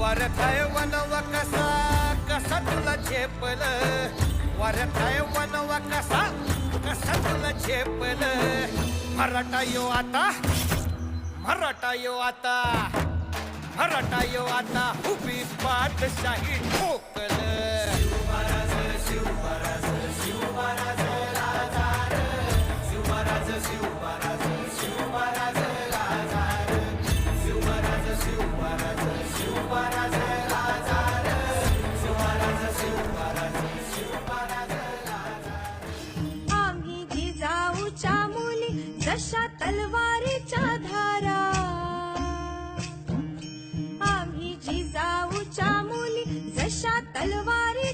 वरखाय वनव कसा कसा तुला झेपल? वरखाय वनव कसा कसा तुला झेपल? मराठा यो आता मराठा यो आता मराठा यो आता उभी पाठशाही ठोकल हो. जशा तलवारीच्या धारा. आम्ही जिजाऊच्या मुली जशा तलवारी